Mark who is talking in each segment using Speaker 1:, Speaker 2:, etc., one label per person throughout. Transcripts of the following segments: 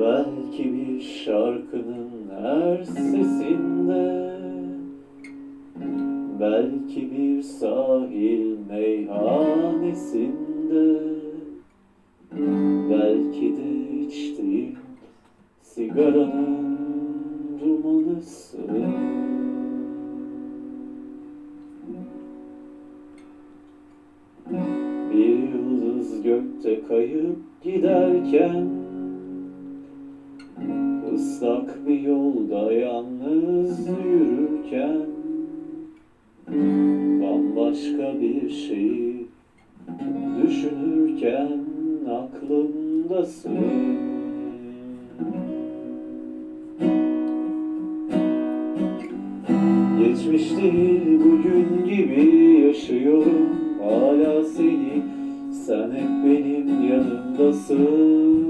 Speaker 1: Belki bir şarkının her sesinde Belki bir sahil meyhanesinde Belki de içtiğim sigaranın dumanısın Bir yıldız gökte kayıp giderken Islak bir yolda yalnız yürürken Bambaşka bir şeyi düşünürken aklımdasın. Geçmiş değil bugün gibi yaşıyorum. Hala seni Sen hep benim yanımdasın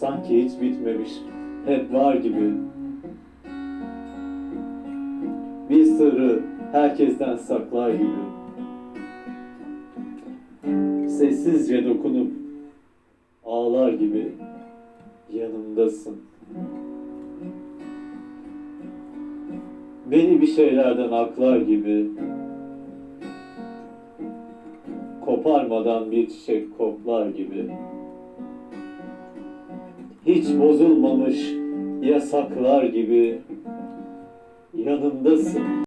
Speaker 1: Sanki hiç bitmemiş, hep var gibi. Bir sırrı herkesten saklar gibi. Sessizce dokunup ağlar gibi yanımdasın. Beni bir şeylerden aklar gibi koparmadan bir çiçek koklar gibi hiç bozulmamış yasaklar gibi yanımdasın.